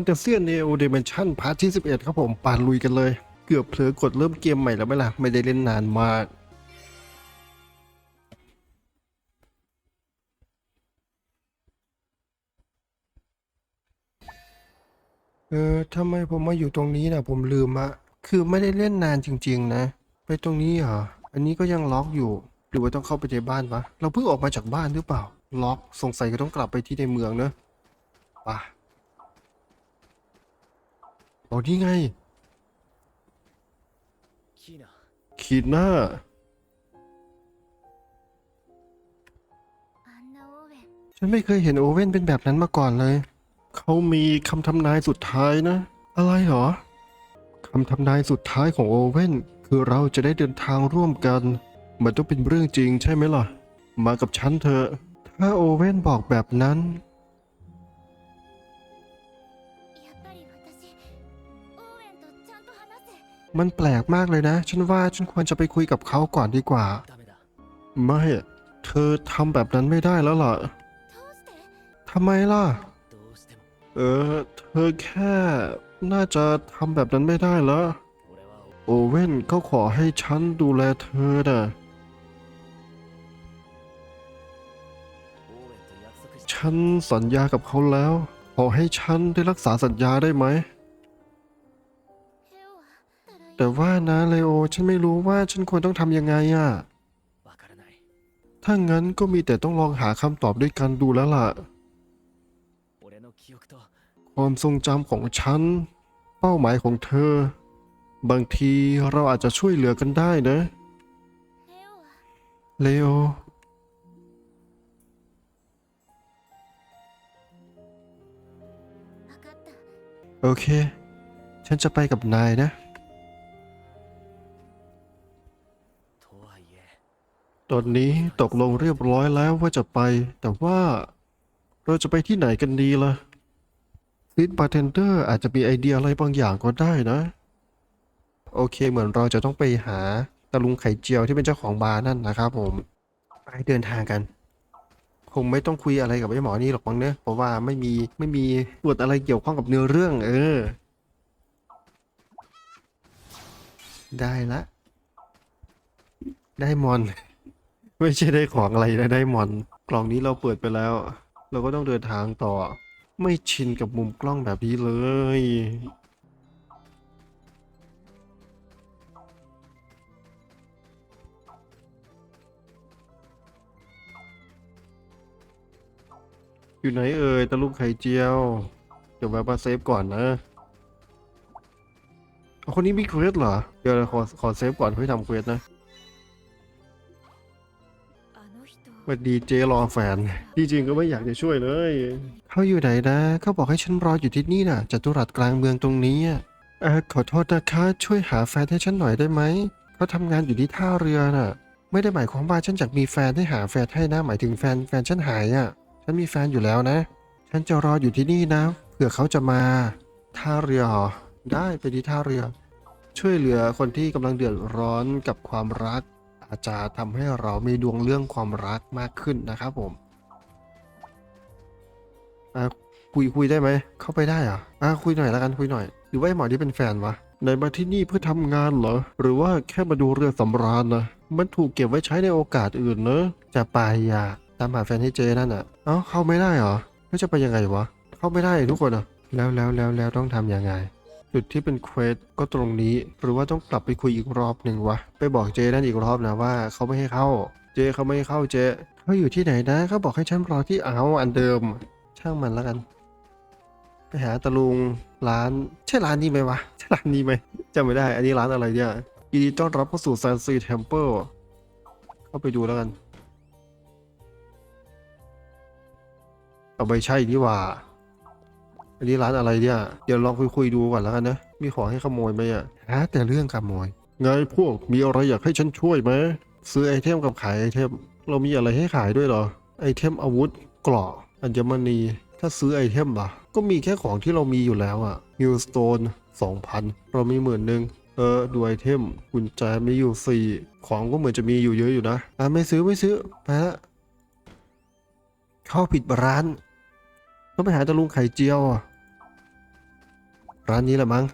นตาเซียนเนโอเดเมนชั่นพาร์ทที่ 11 ครับผมปานลุยกันเลย เกือบเผลอกดเริ่มเกมใหม่แล้วไหมล่ะ ไม่ได้เล่นนานมากเออทำไมผมมาอยู่ตรงนี้นะผมลืมอะคือไม่ได้เล่นนานจริง ๆ นะ ไปตรงนี้เหรอ อันนี้ก็ยังล็อกอยู่ หรือว่าต้องเข้าไปในบ้านวะ เราเพิ่งออกมาจากบ้านหรือเปล่า ล็อก สงสัยก็ต้องกลับไปที่ในเมืองเนอะไป่ะ อ๋อนี้ไง ขีดหน้า ฉันไม่เคยเห็นโอเว่นเป็นแบบนั้นมาก่อนเลย เขามีคำทำนายสุดท้ายนะ อะไรหรอคำทำนายสุดท้ายของโอเว่นคือเราจะได้เดินทางร่วมกัน มันต้องเป็นเรื่องจริงใช่ไหมล่ะ มากับฉันเถอะ ถ้าโอเว่นบอกแบบนั้น มันแปลกมากเลยนะ ฉันว่าฉันควรจะไปคุยกับเขาก่อนดีกว่า ไม่ เธอทำแบบนั้นไม่ได้แล้วหรอทำไมล่ะ เออ เธอแค่น่าจะทำแบบนั้นไม่ได้แล้ว โอเว่นก็ขอให้ฉันดูแลเธอนะฉันสัญญากับเขาแล้ว ขอให้ฉันได้รักษาสัญญาได้ไหม แต่ว่านะเลโอ ฉันไม่รู้ว่าฉันควรต้องทำยังไงอะถ้างั้นก็มีแต่ต้องลองหาคำตอบด้วยกันดูแล้วล่ะ ความทรงจำของฉัน เป้าหมายของเธอ บางทีเราอาจจะช่วยเหลือกันได้นะ เลโอโอเค ฉันจะไปกับนายนะ ตอนนี้ตกลงเรียบร้อยแล้วว่าจะไป แต่ว่าเราจะไปที่ไหนกันดีล่ะซิดบาร์เทนเดอร์อาจจะมีไอเดียอะไรบางอย่างก็ได้นะ โอเคเหมือนเราจะต้องไปหาตะลุงไข่เจียวที่เป็นเจ้าของบาร์นั่นนะครับผมไปเดินทางกัน คงไม่ต้องคุยอะไรกับไอ้หมอนี่หรอกมั้งเนอะเพราะว่าไม่มีไม่มีบทอะไรเกี่ยวข้องกับเนื้อเรื่อง เออ ได้ละ ได้มอน ไม่ใช่ได้ของอะไรนะได้มอน กล่องนี้เราเปิดไปแล้ว เราก็ต้องเดินทางต่อ ไม่ชินกับมุมกล้องแบบนี้เลย อยู่ไหนเอ่ยตะลุกไข่เจียวเดี๋ยวแวะมาเซฟก่อนนะคนนี้มีเควสเหรอ เดี๋ยวขอขอเซฟก่อนเพื่อทำเควสนะ วัสดีเจรอแฟนที่จริงก็ไม่อยากจะช่วยเลย เขาอยู่ไหนนะเขาบอกให้ฉันรออยู่ที่นี่น่ะจัตุรัสกลางเมืองตรงนี้อะเออขอโทษนะคะช่วยหาแฟนให้ฉันหน่อยได้ไหมเขาทำงานอยู่ที่ท่าเรือน่ะ ไม่ได้หมายความว่าฉันอยากมีแฟนให้หาแฟนให้นะหมายถึงแฟนแฟนฉันหายอะ ฉันมีแฟนอยู่แล้วนะ ฉันจะรออยู่ที่นี่นะเผื่อเขาจะมา ท่าเรือเหรอได้ไปที่ท่าเรือ ช่วยเหลือคนที่กำลังเดือดร้อนกับความรัก อาจจะทำให้เรามีดวงเรื่องความรักมากขึ้นนะครับผมอะคุยคุยได้ไหม เข้าไปได้เหรอะอะคุยหน่อยแล้วกันคุยหน่อย หรือว่าหมอที่เป็นแฟนวะไหนมาที่นี่เพื่อทำงานเหรอ หรือว่าแค่มาดูเรือสำราญนะ มันถูกเก็บไว้ใช้ในโอกาสอื่นเนอะจะไปอะตามหาแฟนให้เจนั่นอะเอ้าเข้าไม่ได้เหรอแล้วจะไปยังไงวะ เข้าไม่ได้ทุกคนอะ แล้วแล้วแล้วแล้วต้องทำยังไง จุดที่เป็นเควสก็ตรงนี้ หรือว่าต้องกลับไปคุยอีกรอบหนึ่งวะ ไปบอกเจนั่นอีกรอบนะว่าเขาไม่ให้เข้า เจเขาไม่ให้เข้าเจเขาอยู่ที่ไหนนะเขาบอกให้ฉันรอที่เอาวอันเดิม ช่างมันแล้วกัน ไปหาตะลุงร้านใช่ร้านนี้ไหมวะใช่ร้านนี้ไหมจำไม่ได้ อันนี้ร้านอะไรเนี่ยยินดีต้อนรับเข้าสู่ San s ี Temple เข้าไปดูแล้วกันเอาไปใช่นี่ว่า อันนี้ร้านอะไรเนี่ย เดี๋ยวลองคุยคุยๆดูก่อนแล้วกันนะ มีของให้ขโมยไหมอะหาแต่เรื่องขโมย ไงพวกมีอะไรอยากให้ฉันช่วยไหมซื้อไอเทมกับขายไอเทม เรามีอะไรให้ขายด้วยเหรอ ไอเทมอาวุธเกราะอัญมณี ถ้าซื้อไอเทมล่ะ ก็มีแค่ของที่เรามีอยู่แล้วอะฮิลสโตนสองพันเรามีหมื่นหนึ่งเออดูไอเทมกุญแจมีอยู่สี่ของก็เหมือนจะมีอยู่เยอะอยู่นะอะไม่ซื้อไม่ซื้อไปละเข้าผิดร้าน ต้องไปหาตะลุงไข่เจียวอะ ร้านนี้แหละมั้ง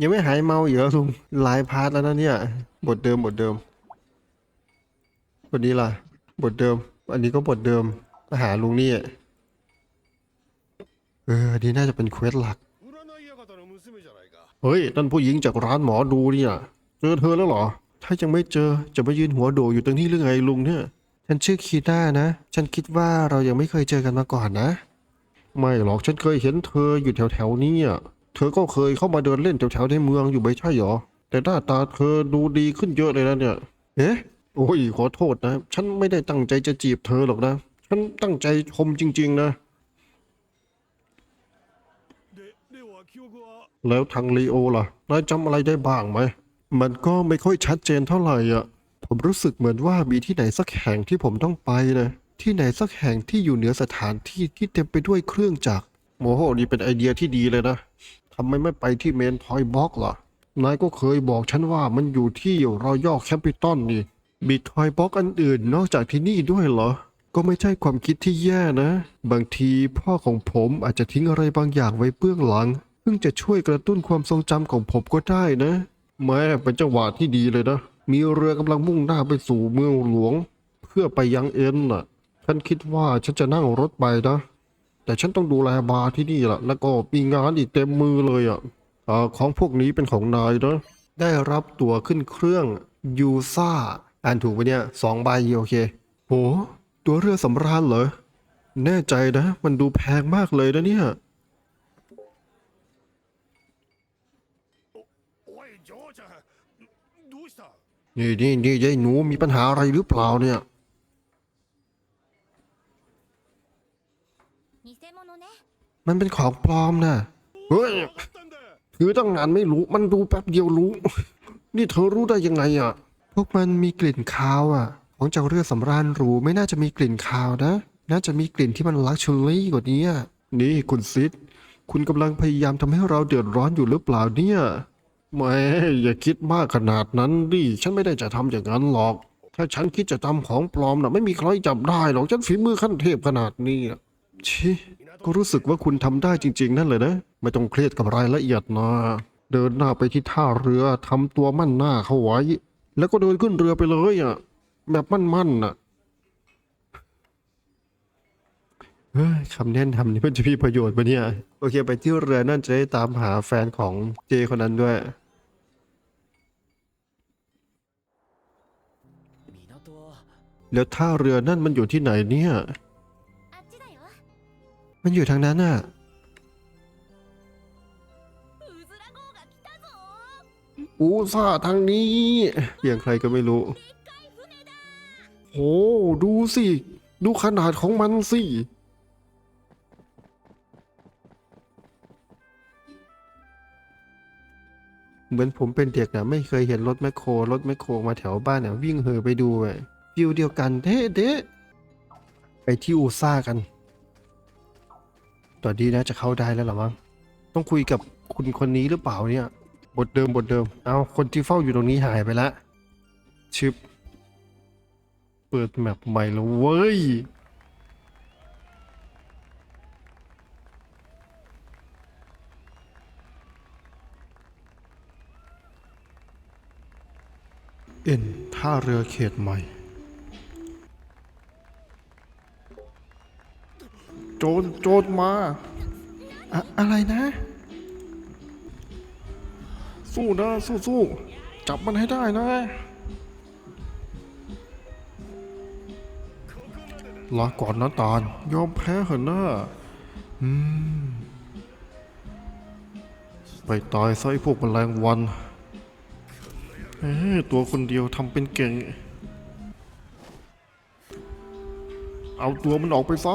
ยังไม่หายเมาเยู่ลุงหลายพาร์ทแล้วนะเนี่ย บทเดิมบทเดิม บทนี้ล่ะ บทเดิม อันนี้ก็บทเดิมหาลุงนี่ เอออันนี้น่าจะเป็นเควสหลัก เฮ้ย นั่นผู้หญิงจากร้านหมอดูนี่อ่เจอเธอแล้วเหรอ ถ้ายังไม่เจอจะไปยืนหัวโดอยู่ตรงนี้หรือไงลุงเนี่ย ฉันชื่อคีน่านะ ฉันคิดว่าเรายังไม่เคยเจอกันมาก่อนนะ ไม่หรอกฉันเคยเห็นเธออยู่แถวๆนี้อะ เธอก็เคยเข้ามาเดินเล่นแถวๆในเมืองอยู่ไม่ใช่หรอ แต่หน้าตาเธอดูดีขึ้นเยอะเลยนะเนี่ย เอ๊ะ โอ้ยขอโทษนะ ฉันไม่ได้ตั้งใจจะจีบเธอหรอกนะ ฉันตั้งใจชมจริง ๆ นะ แล้วทางลีโอล่ะนายจำอะไรได้บ้างไหม มันก็ไม่ค่อยชัดเจนเท่าไหร่อะ ผมรู้สึกเหมือนว่ามีที่ไหนสักแห่งที่ผมต้องไปนะที่ไหนสักแห่งที่อยู่เหนือสถานที่ที่เต็มไปด้วยเครื่องจักรโมโหนี่เป็นไอเดียที่ดีเลยนะทำไมไม่ไปที่เมนพอยบ็อกล่ะนายก็เคยบอกฉันว่ามันอยู่ที่รอยอแคปิตอลนี่มีทอยบ็อกอันอื่นนอกจากที่นี่ด้วยเหรอ ก็ไม่ใช่ความคิดที่แย่นะ บางทีพ่อของผมอาจจะทิ้งอะไรบางอย่างไว้เบื้องหลังซึ่งจะช่วยกระตุ้นความทรงจำของผมก็ได้นะ แม้เป็นจังหวะที่ดีเลยนะ มีเรือกำลังมุ่งหน้าไปสู่เมืองหลวง เพื่อไปยังเอ็นน่ะ ฉันคิดว่าฉันจะนั่งรถไปนะ แต่ฉันต้องดูแลบาร์ที่นี่แหละแล้วก็มีงานอีกเต็มมือเลยอะเออของพวกนี้เป็นของนายนะได้รับตั๋วขึ้นเครื่องยูซ่าอ่านถูกไหมเนี่ยสองใบโอเค โห ตั๋วเรือสำราญเหรอ แน่ใจนะ มันดูแพงมากเลยนะเนี่ย นี่นี่นี่ยายหนูมีปัญหาอะไรหรือเปล่าเนี่ย มันเป็นของปลอมนะเฮ้ยถือตั้งนานไม่รู้ มันดูแป๊บเดียวรู้ นี่เธอรู้ได้ยังไงอะ พวกมันมีกลิ่นคาวอะ ของจากเรือสำราญหรูไม่น่าจะมีกลิ่นคาวนะ น่าจะมีกลิ่นที่มันลักชัวรี่กว่านี้นี่คุณซิดคุณกำลังพยายามทำให้เราเดือดร้อนอยู่หรือเปล่าเนี่ย แหม่อย่าคิดมากขนาดนั้นดิฉันไม่ได้จะทำอย่างนั้นหรอก ถ้าฉันคิดจะทำของปลอมน่ะ ไม่มีใครจับได้หรอกฉันฝีมือขั้นเทพขนาดนี้อะชิก็รู้สึกว่าคุณทำได้จริง ๆ นั่นเลยนะ ไม่ต้องเครียดกับรายละเอียดนะ เดินหน้าไปที่ท่าเรือทำตัวมั่นหน้าเข้าไว้ แล้วก็เดินขึ้นเรือไปเลยอะแบบมั่นๆน่ะ คำแนะนำนี่มันจะมีประโยชน์ปะเนี่ย โอเค ไปที่เรือนั่นจะได้ตามหาแฟนของเจคนนั้นด้วย แล้วท่าเรือนั่นมันอยู่ที่ไหนเนี่ย มันอยู่ทางนั้นน่ะ อูซ่าทางนี้อย่างใครก็ไม่รู้ โอ้ดูสิ ดูขนาดของมันสิ เหมือนผมเป็นเด็กนะไม่เคยเห็นรถแมคโครรถแมคโครมาแถวบ้านเนี่ยวิ่งเหอไปดูอะฟิวเดียวกันเด้เด้ไปที่อูซ่ากันตอนนี้นะจะเข้าได้แล้วหรอมั้งต้องคุยกับคุณคนนี้หรือเปล่าเนี่ย บทเดิมบทเดิม เอาคนที่เฝ้าอยู่ตรงนี้หายไปละชึบเปิดแมปใหม่แล้วเว้ย เอ็นท่าเรือเขตใหม่ โจรโจรมาอะอะไรนะ สู้นะสู้สู้จับมันให้ได้นะลาก่อนนะตาลยอมแพ้เหรอะนะอืม ไปตายซะไอ้พวกแมลงวัน เอ้ยตัวคนเดียวทำเป็นเก่ง เอาตัวมันออกไปซะ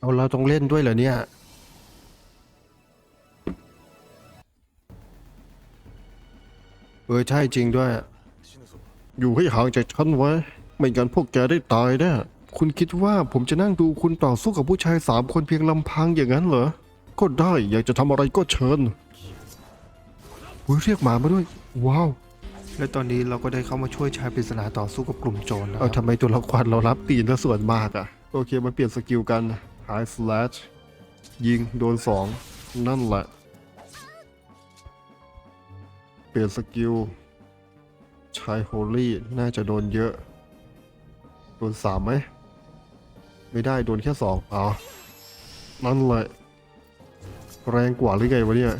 เอาเราต้องเล่นด้วยเหรอเนี่ย เออใช่จริงด้วย อยู่ให้ห่างจากฉันไว้ ไม่งั้นพวกแกได้ตายแน่คุณคิดว่าผมจะนั่งดูคุณต่อสู้กับผู้ชายสามคนเพียงลำพังอย่างนั้นเหรอ ก็ได้อยากจะทำอะไรก็เชิญ อุ้ยเรียกหมามาด้วย ว้าว และตอนนี้เราก็ได้เข้ามาช่วยชายปริศนาต่อสู้กับกลุ่มโจรนะคเอารับทำไมตัวละครเรารับตีนแล้วส่วนมากอะโอเคมาเปลี่ยนสกิลกัน High Slash ยิงโดนสองนั่นแหละ เปลี่ยนสกิลชายโฮลี่น่าจะโดนเยอะ โดนสามไหม ไม่ได้โดนแค่สองอ๋อนั่นแหละ แรงกว่าหรือไงวะเนี่ย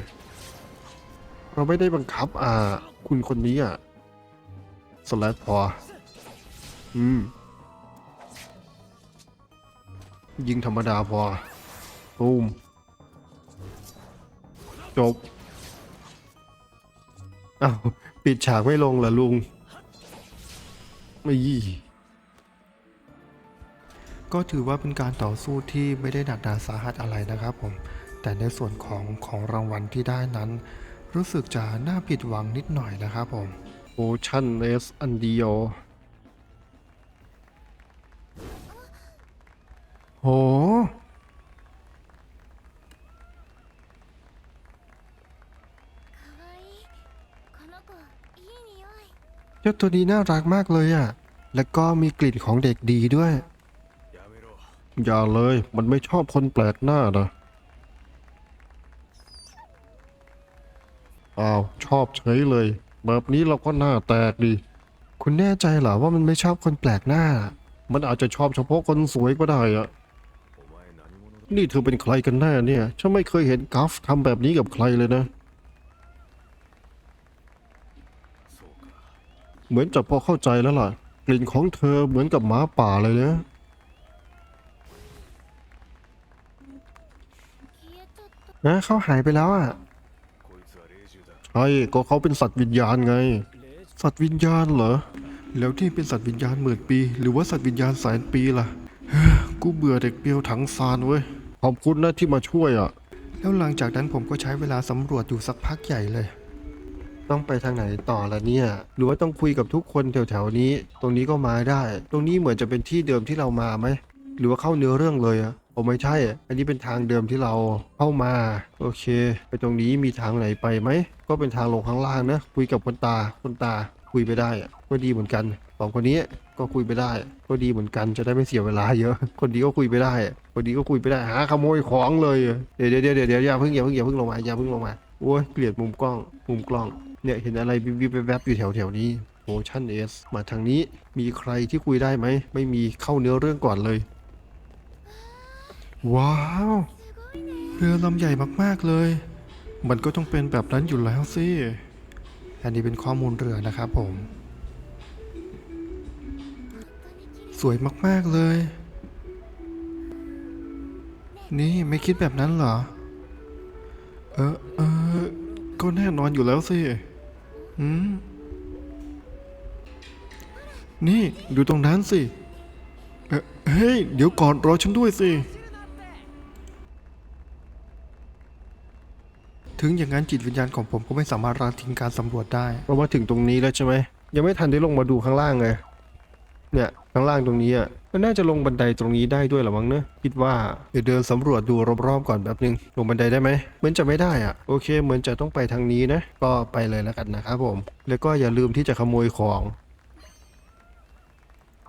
เราไม่ได้บังคับ อ่า คุณคนนี้อะสแลดพอ อืม ยิงธรรมดาพอตูมจบอ้าวปิดฉากไม่ลงเหรอลุง ไม่ยี่ก็ถือว่าเป็นการต่อสู้ที่ไม่ได้หนักหนาสาหัสอะไรนะครับผม แต่ในส่วนของของรางวัลที่ได้นั้น รู้สึกจะน่าผิดหวังนิดหน่อยนะครับผมโอชั่นเลสอันเดียวโหเจ้าตัวนี้น่ารักมากเลยอะ แล้วก็มีกลิ่นของเด็กดีด้วย อย่าเลย มันไม่ชอบคนแปลกหน้านะ อ้าวชอบเฉยเลย แบบนี้เราก็หน้าแตกดี คุณแน่ใจเหรอว่ามันไม่ชอบคนแปลกหน้า มันอาจจะชอบเฉพาะคนสวยก็ได้อะนี่เธอเป็นใครกันแน่เนี่ย ฉันไม่เคยเห็นกัฟทำแบบนี้กับใครเลยนะ เหมือนจะพอเข้าใจแล้วล่ะ กลิ่นของเธอเหมือนกับหมาป่าเลยนะนะเขาหายไปแล้วอะ ใช่ก็เขาเป็นสัตว์วิญญาณไง สัตว์วิญญาณเหรอ แล้วที่เป็นสัตว์วิญญาณหมื่นปี หรือว่าสัตว์วิญญาณแสนปีล่ะกูเบื่อเด็กเปียวถังซานเว้ย ขอบคุณนะที่มาช่วยอะ แล้วหลังจากนั้นผมก็ใช้เวลาสำรวจอยู่สักพักใหญ่เลย ต้องไปทางไหนต่อละเนี่ย หรือว่าต้องคุยกับทุกคนแถวๆนี้ ตรงนี้ก็มาได้ ตรงนี้เหมือนจะเป็นที่เดิมที่เรามาไหม หรือว่าเข้าเนื้อเรื่องเลยอะ โอ้ไม่ใช่ อันนี้เป็นทางเดิมที่เราเข้ามา โอเค ไปตรงนี้มีทางไหนไปไหม ก็เป็นทางลงข้างล่างนะ คุยกับคนตา คนตา คุยไปได้อะก็ดีเหมือนกันสองคนนี้ก็คุยไปได้ ก็ดีเหมือนกันจะได้ไม่เสียเวลาเยอะ คนดีก็คุยไปได้ คนดีก็คุยไปได้ หาขโมยของเลย เดี๋ยวเดี๋ยวเดี๋ยวเดี๋ยวอย่าเพิ่งอย่าเพิ่งอย่าเพิ่งลงมาอย่าเพิ่งลงมา โอ้ยเกลียดมุมกล้อง มุมกล้อง เนี่ยเห็นอะไรวิบวิบแวบอยู่แถวแถวนี้โมชั่นเอสมาทางนี้ มีใครที่คุยได้ไหม ไม่มีเข้าเนื้อเรื่องก่อนเลย ว้าว เรือลำใหญ่มากๆเลย มันก็ต้องเป็นแบบนั้นอยู่แล้วสิ อันนี้เป็นข้อมูลเรือนะครับผม สวยมากๆเลย นี่ไม่คิดแบบนั้นเหรอ เออเออก็แน่นอนอยู่แล้วสิอืมนี่ ดูตรงนั้นสิเอ่อเฮ้ย เดี๋ยวก่อนรอฉันด้วยสิ ถึงอย่างนั้นจิตวิญญาณของผมก็ไม่สามารถละทิ้งการสำรวจได้ เพราะว่าถึงตรงนี้แล้วใช่ไหมยังไม่ทันได้ลงมาดูข้างล่างเลยเนี่ยข้างล่างตรงนี้อะก็น่าจะลงบันไดตรงนี้ได้ด้วยเหรอมั้งเนอะคิดว่าเดี๋ยวเดินสำรวจดูรอบๆก่อนแบบนึงลงบันไดได้ไหมเหมือนจะไม่ได้อะโอเค เหมือนจะต้องไปทางนี้นะ ก็ไปเลยแล้วกันนะครับผม แล้วก็อย่าลืมที่จะขโมยของ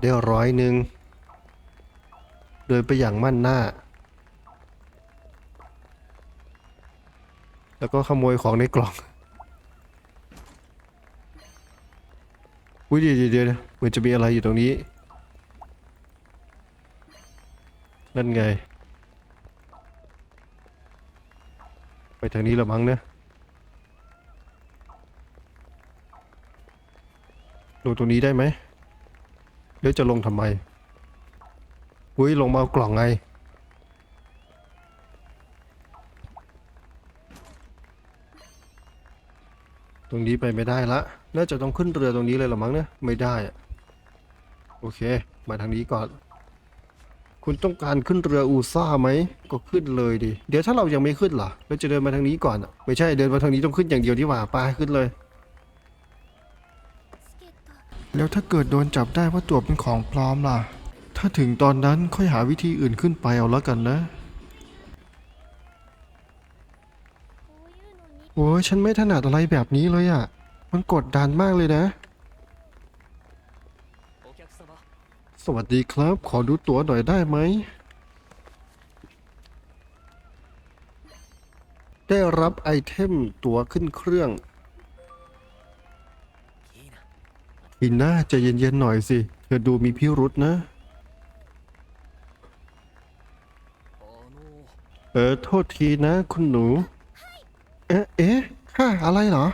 ได้ร้อยหนึ่งเดินไปอย่างมั่นหน้า แล้วก็ขโมยของในกล่อง อุ้ยเดี๋ยวเดี๋ยวเหมือนจะมีอะไรอยู่ตรงนี้ นั่นไง ไปทางนี้ละมั้งเนี่ยลงตรงนี้ได้ไหมเดี๋ยวจะลงทำไมอุ้ยลงมาเอากล่องไง ตรงนี้ไปไม่ได้ละ น่าจะต้องขึ้นเรือตรงนี้เลยหรอมั้งเนี่ยไม่ได้อะโอเค มาทางนี้ก่อน คุณต้องการขึ้นเรืออูซ่าไหม ก็ขึ้นเลยดิ เดี๋ยวถ้าเรายังไม่ขึ้นหรอเราจะเดินมาทางนี้ก่อนอะไม่ใช่เดินมาทางนี้ต้องขึ้นอย่างเดียวที่ว่าไปขึ้นเลย แล้วถ้าเกิดโดนจับได้ว่าตัวเป็นของปลอมล่ะ ถ้าถึงตอนนั้นค่อยหาวิธีอื่นขึ้นไปเอาแล้วกันนะ โอ้ยฉันไม่ถนัดอะไรแบบนี้เลยอะ่ะ มันกดดันมากเลยนะ สวัสดีครับ ขอดูตั๋วหน่อยได้ไหม ได้รับไอเทมตั๋วขึ้นเครื่องอินน่าจะเย็นๆหน่อยสิ เธอดูมีพิรุษนะ เออ โทษทีนะ คุณหนู เอ๊ะเอ๊ะอะไรเหรอ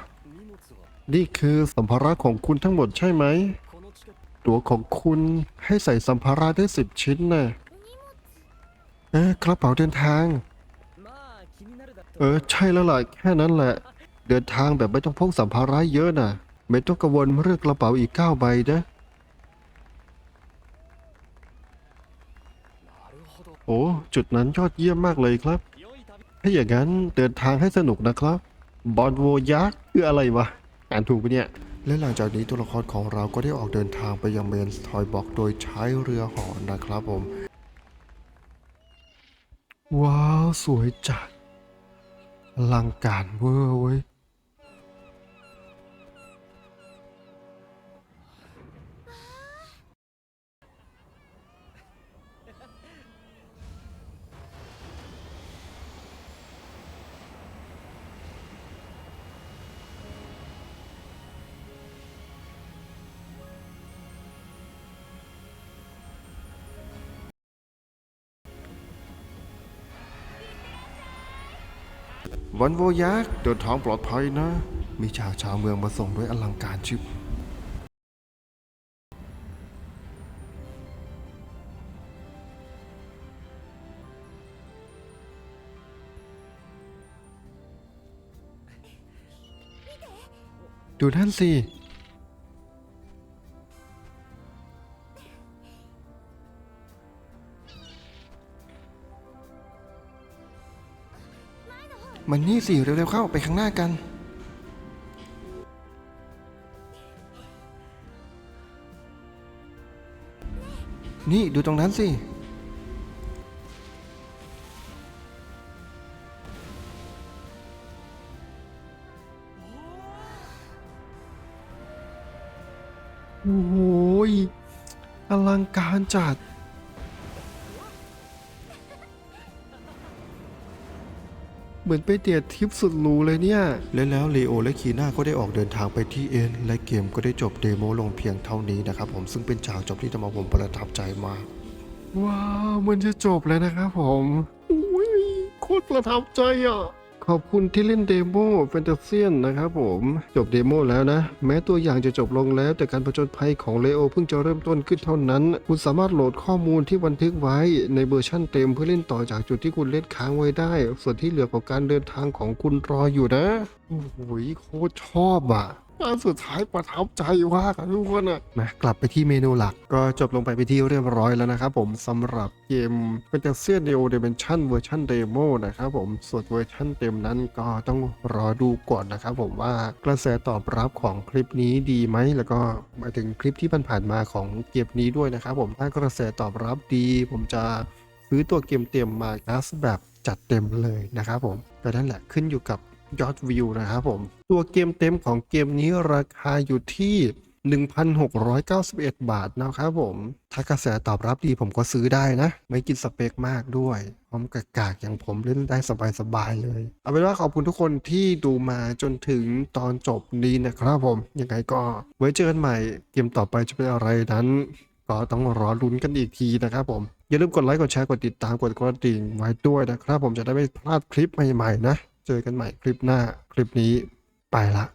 นี่คือสัมภาระของคุณทั้งหมดใช่ไหม ตั๋วของคุณให้ใส่สัมภาระได้สิบชิ้นนะ่ะเอ๊ะกระเป๋าเดินทาง เออ ใช่แล้วล่ะแค่นั้นแหละ เดินทางแบบไม่ต้องพกสัมภาระเยอะนะ่ะ ไม่ต้องกังวลเรื่องกระเป๋าอีกเก้าใบนะโอ้ จุดนั้นยอดเยี่ยมมากเลยครับ ถ้าอย่างนั้นเดินทางให้สนุกนะครับ บอลโวยักษ์คืออะไรวะ อ่านถูกปะเนี่ย และหลังจากนี้ตัวละครของเราก็ได้ออกเดินทางไปยังเมนทอยบ็อกโดยใช้เรือหอนะครับผม ว้าว สวยจัดอลังการเวอร์เว้ย วันโวยักษ์เดินทางปลอดภัยนะ มีชาวชาวเมืองมาส่งด้วยอลังการชิบดูนั่นสิ มันนี่สิเร็วๆเข้าไปข้างหน้ากัน นี่ดูตรงนั้นสิ โอ้โหยอลังการจัด เหมือนไปเดียดทริปสุดหรูเลยเนี่ย และแล้วเลโอและคีน่าก็ได้ออกเดินทางไปที่เอ็นและเกมก็ได้จบเดโมลงเพียงเท่านี้นะครับผมซึ่งเป็นฉากจบที่ทำเอาผมประทับใจมาก ว้าวมันจะจบแล้วนะครับผมอุ้ยโคตรประทับใจอะ ขอบคุณที่เล่นเดโมแฟนตาเซียนนะครับผม จบเดโมแล้วนะ แม้ตัวอย่างจะจบลงแล้ว แต่การผจญภัยของเลโอเพิ่งจะเริ่มต้นขึ้นเท่านั้น คุณสามารถโหลดข้อมูลที่บันทึกไว้ในเวอร์ชั่นเต็มเพื่อเล่นต่อจากจุดที่คุณเล่นค้างไว้ได้ ส่วนที่เหลือของการเดินทางของคุณรออยู่นะโอ้โหโคตรชอบอะันสุดท้ายประทับใจมากอะทุกคนอะมากลับไปที่เมนูหลักก็จบลงไปไปที่เรียบร้อยแล้วนะครับผมสำหรับเกมเป็นเตเซียนเดโอเดเมนชั่นเวอร์ชันเดโมนะครับผมส่วนเวอร์ชันเต็มนั้นก็ต้องรอดูก่อนนะครับผมว่ากระแสตอบรับของคลิปนี้ดีไหมแล้วก็มาถึงคลิปที่ผ่านๆมาของเกมนี้ด้วยนะครับผมถ้ากระแสตอบรับดี ผมจะซื้อตัวเกมเต็มมาคัสแบบจัดเต็มเลยนะครับผมแต่นั่นแหละขึ้นอยู่กับ ยอดวิวนะครับผม ตัวเกมเต็มของเกมนี้ราคาอยู่ที่ 1,691 บาทนะครับผม ถ้ากระแสตอบรับดีผมก็ซื้อได้นะ ไม่กินสเปคมากด้วยพร้อมกากากๆอย่างผมเล่นได้สบายๆเลย เอาเป็นว่าขอบคุณทุกคนที่ดูมาจนถึงตอนจบนี้นะครับผม ยังไงก็ไว้เจอกันใหม่เกมต่อไปจะเป็นอะไรนั้นก็ต้องรอลุ้นกันอีกทีนะครับผม อย่าลืมกดไลค์กดแชร์กดติดตามกดกระดิ่งไว้ด้วยนะครับผมจะได้ไม่พลาดคลิปใหม่ๆนะ เจอกันใหม่คลิปหน้า คลิปนี้ไปละ